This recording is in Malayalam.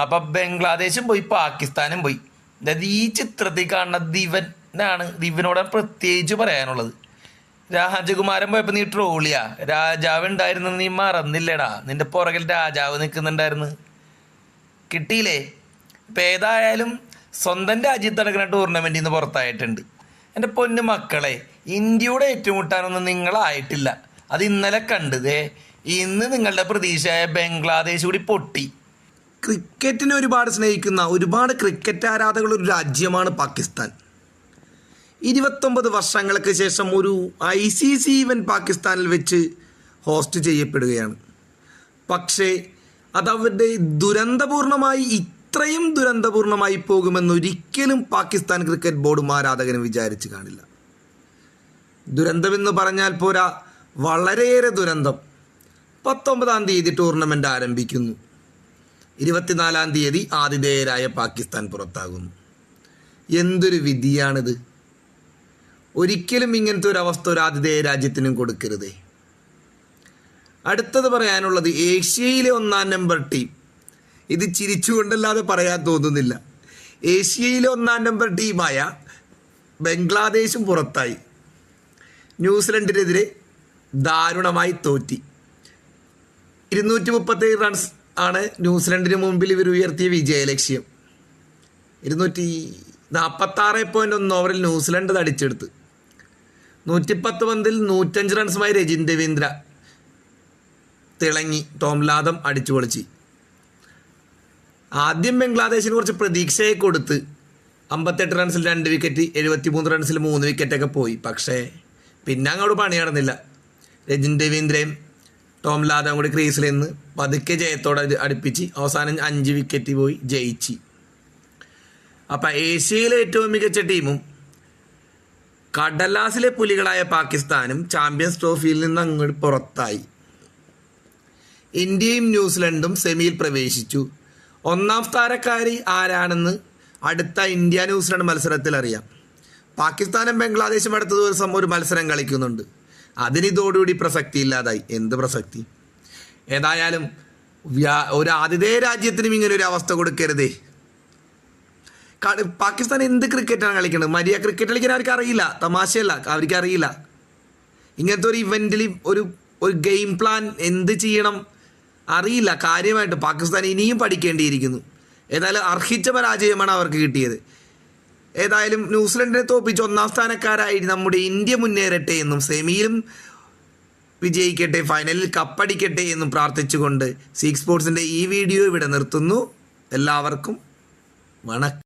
അപ്പൊ ബംഗ്ലാദേശും പോയി പാകിസ്ഥാനും പോയി. അതായത് ഈ ചിത്രത്തിൽ കാണുന്ന ദിവനാണ് ദിവനോട് പ്രത്യേകിച്ച് പറയാനുള്ളത്. രാജകുമാരൻ പോയപ്പോൾ നീ ട്രോളിയാ. രാജാവ് ഉണ്ടായിരുന്നു നീ മറന്നില്ലടാ. നിന്റെ പുറകിൽ രാജാവ് നിൽക്കുന്നുണ്ടായിരുന്നു. കിട്ടിയില്ലേ? ഇപ്പം ഏതായാലും സ്വന്തം രാജ്യത്ത് നടക്കുന്ന ടൂർണമെന്റിൽ നിന്ന് പുറത്തായിട്ടുണ്ട്. എന്റെ പൊന്നു മക്കളെ ഇന്ത്യയുടെ ഏറ്റുമുട്ടാനൊന്നും നിങ്ങളായിട്ടില്ല. അത് ഇന്നലെ കണ്ടതേ. ഇന്ന് നിങ്ങളുടെ പ്രതീക്ഷയായ ബംഗ്ലാദേശ് കൂടി പൊട്ടി. ക്രിക്കറ്റിനെ ഒരുപാട് സ്നേഹിക്കുന്ന ഒരുപാട് ക്രിക്കറ്റ് ആരാധകരുള്ള ഒരു രാജ്യമാണ് പാകിസ്ഥാൻ. ഇരുപത്തൊമ്പത് വർഷങ്ങൾക്ക് ശേഷം ഒരു ഐ സി സി ഇവന്റ് പാകിസ്ഥാനിൽ വെച്ച് ഹോസ്റ്റ് ചെയ്യപ്പെടുകയാണ്. പക്ഷേ അതവരുടെ ദുരന്തപൂർണമായി ഇത്രയും ദുരന്തപൂർണമായി പോകുമെന്നൊരിക്കലും പാകിസ്ഥാൻ ക്രിക്കറ്റ് ബോർഡും ആരാധകനും വിചാരിച്ച് കാണില്ല. ദുരന്തമെന്ന് പറഞ്ഞാൽ പോരാ വളരെയേറെ ദുരന്തം. പത്തൊമ്പതാം തീയതി ടൂർണമെന്റ് ആരംഭിക്കുന്നു. ഇരുപത്തിനാലാം തീയതി ആതിഥേയരായ പാകിസ്ഥാൻ പുറത്താകുന്നു. എന്തൊരു വിധിയാണിത്? ഒരിക്കലും ഇങ്ങനത്തെ ഒരു അവസ്ഥ ഒരു ആതിഥേയ രാജ്യത്തിനും കൊടുക്കരുതേ. അടുത്തത് പറയാനുള്ളത് ഏഷ്യയിലെ ഒന്നാം നമ്പർ ടീം ഇത് ചിരിച്ചുകൊണ്ടല്ലാതെ പറയാൻ തോന്നുന്നില്ല. ഏഷ്യയിലെ ഒന്നാം നമ്പർ ടീമായ ബംഗ്ലാദേശും പുറത്തായി. ന്യൂസിലൻഡിനെതിരെ ദാരുണമായി തോറ്റി. ഇരുന്നൂറ്റി മുപ്പത്തേഴ് റൺസ് ആണ് ന്യൂസിലൻഡിന് മുമ്പിൽ ഇവർ ഉയർത്തിയ വിജയലക്ഷ്യം ഇരുന്നൂറ്റി നാൽപ്പത്താറ് പോയിന്റ് ഒന്ന് ഓവറിൽ ന്യൂസിലൻഡ് തടിച്ചെടുത്ത് നൂറ്റിപ്പത്ത് പന്തിൽ നൂറ്റഞ്ച് റൺസുമായി രജിൻ രവീന്ദ്ര തിളങ്ങി ടോംലാദം അടിച്ചു പൊളിച്ച്. ആദ്യം ബംഗ്ലാദേശിന് കുറച്ച് പ്രതീക്ഷയെ കൊടുത്ത് അമ്പത്തെട്ട് റൺസിൽ രണ്ട് വിക്കറ്റ് എഴുപത്തി മൂന്ന് റൺസിൽ മൂന്ന് വിക്കറ്റൊക്കെ പോയി. പക്ഷേ പിന്നെ അങ്ങോട്ട് പണി നടന്നില്ല. രജിൻ രവീന്ദ്രയും ടോം ലാദം കൂടി ക്രീസിൽ നിന്ന് പതുക്കെ ജയത്തോടെ അടുപ്പിച്ച് അവസാനം അഞ്ച് വിക്കറ്റ് പോയി ജയിച്ച്. അപ്പം ഏഷ്യയിലെ ഏറ്റവും മികച്ച ടീമും കടലാസിലെ പുലികളായ പാകിസ്ഥാനും ചാമ്പ്യൻസ് ട്രോഫിയിൽ നിന്ന് അങ്ങോട്ട് പുറത്തായി. ഇന്ത്യയും ന്യൂസിലൻഡും സെമിയിൽ പ്രവേശിച്ചു. ഒന്നാം സ്ഥാനക്കാരി ആരാണെന്ന് അടുത്ത ഇന്ത്യ ന്യൂസിലൻഡ് മത്സരത്തിൽ അറിയാം. പാകിസ്ഥാനും ബംഗ്ലാദേശും അടുത്ത ദിവസം ഒരു മത്സരം കളിക്കുന്നുണ്ട്. അതിന് ഇതോടുകൂടി പ്രസക്തി ഇല്ലാതായി. എന്ത് പ്രസക്തി? ഏതായാലും ഒരു ആതിഥേയ രാജ്യത്തിനും ഇങ്ങനെ ഒരു അവസ്ഥ കൊടുക്കരുതേ. പാകിസ്ഥാൻ എന്ത് ക്രിക്കറ്റാണ് കളിക്കുന്നത് മരിയ ക്രിക്കറ്റ് കളിക്കാൻ അവർക്ക് അറിയില്ല. തമാശയല്ല അവർക്ക് അറിയില്ല. ഇങ്ങനത്തെ ഒരു ഇവന്റിൽ ഒരു ഒരു ഗെയിം പ്ലാൻ എന്ത് ചെയ്യണം അറിയില്ല. കാര്യമായിട്ട് പാകിസ്ഥാൻ ഇനിയും പഠിക്കേണ്ടിയിരിക്കുന്നു. ഏതായാലും അർഹിച്ച പരാജയമാണ് അവർക്ക് കിട്ടിയത്. ഏതായാലും ന്യൂസിലൻഡിനെ തോപ്പിച്ച് ഒന്നാം സ്ഥാനക്കാരായി നമ്മുടെ ഇന്ത്യ മുന്നേറട്ടെ എന്നും സെമിയിലും വിജയിക്കട്ടെ ഫൈനലിൽ കപ്പടിക്കട്ടെ എന്നും പ്രാർത്ഥിച്ചുകൊണ്ട് സീക്ക് സ്പോർട്സിന്റെ ഈ വീഡിയോ ഇവിടെ നിർത്തുന്നു. എല്ലാവർക്കും വണക്കം.